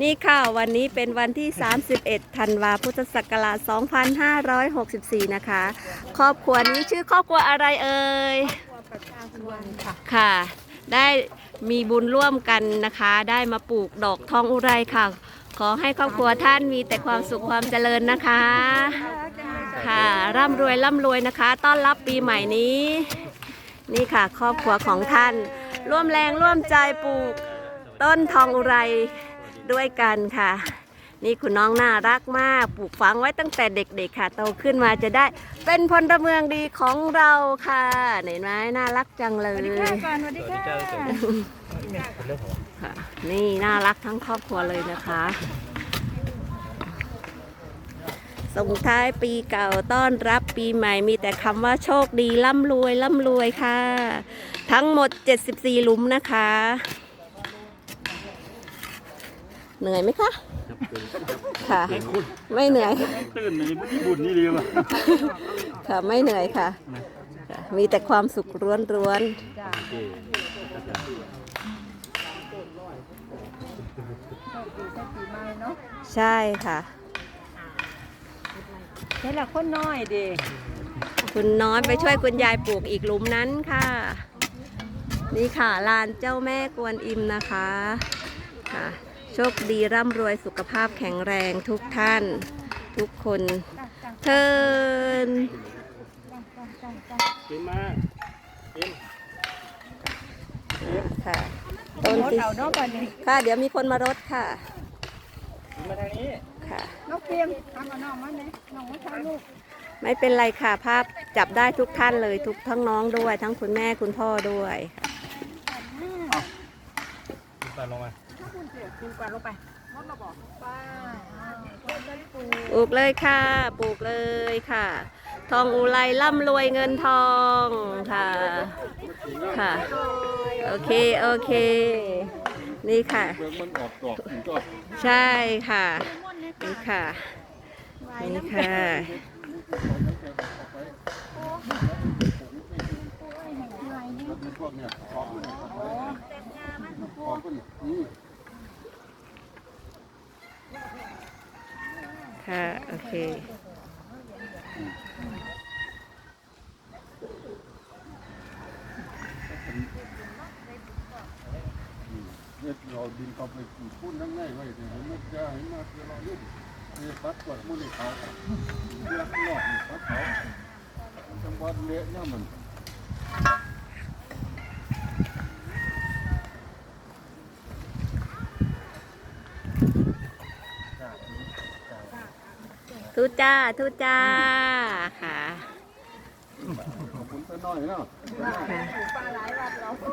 นี่ค่ะ วันนี้เป็นวันที่ 31 ธันวาพุทธศักราช 2564 นะคะ ครอบครัวนี้ชื่อครอบครัวอะไรเอ่ย ค่ะ ได้มีบุญร่วมกันนะคะ ได้มาปลูกดอกทองอุไรค่ะ ขอให้ครอบครัวท่านมีแต่ความสุขความเจริญนะคะ ค่ะ ร่ำรวยร่ำรวยนะคะ ต้อนรับปีใหม่นี้ นี่ค่ะ ครอบครัวของท่าน ร่วมแรงร่วมใจปลูกต้นทองอุไร ด้วยกันค่ะ นี่คุณน้องน่ารักมากปลูกฝังไว้ตั้งแต่เด็กๆค่ะโตขึ้นมาจะได้เป็นพลเมืองดีของเราค่ะเห็นไหมน่ารักจังเลสวัสดียค่ะก่อนสวัสดีค่ะค่ะนี่น่ารักทั้งครอบครัวเลยนะคะ ส่งท้ายปีเก่าต้อนรับปีใหม่มีแต่คำว่าโชคดีร่ำรวยร่ำรวยค่ะ ทั้งหมด 74 หลุมนะคะ เหนื่อยไหมคะ ค่ะ ไม่เหนื่อย ตื่นในบุญนี่ดีว่ะค่ะ ไม่เหนื่อยค่ะค่ะมีแต่ความสุขร้วนจ้าโชคดีใส่ปีใหม่เนาะๆใช่ค่ะใช่ละคนน้อยเด็กคุณน้อยไปช่วยคุณยายปลูกอีกหลุมนั้นค่ะ นี่ค่ะลานเจ้าแม่กวนอิมนะคะค่ะ โชคดีร่ำรวยสุขภาพแข็งแรงทุกท่าน ทุกคนเทินกินมากินค่ะต้นรถที่เอาเนาะป่านนี้ค่ะ เดี๋ยวมีคนมารดค่ะกินมาทางนี้ค่ะน้องเพียงทำเอาน้องมาเนี่ยน้องมาทำลูกไม่เป็นไรค่ะภาพจับได้ทุกท่านเลยทุกทั้งน้องด้วย ทั้งคุณแม่คุณพ่อด้วยกินไปลงมา กินกว่าลงไปรถเราบอกป้าต้นต้นปูปลูกเลยค่ะ ปลูกเลยค่ะ ทองอุไรร่ำรวยเงินทองค่ะ ค่ะ โอเค โอเค นี่ค่ะเบื้องมันออกดอกมันก็ใช่ค่ะ นี่ค่ะ นี่ค่ะพวกเนี่ยออกมันออกมันนี่ ค่ะ โอเค เนี่ยเราดินเขาไปพูดนั่งง่ายไว้เนี่ยมันจะให้มาเจอเราเนี่ยเนี่ยปัดกวดมือในเขาเรื่องนอกนี่ปัดเขาจังหวัดเละเนี่ยมัน ทุจ้าทุจ้าค่ะขอบคุณไปหน่อยเนาะปลาหลายวัดเราไป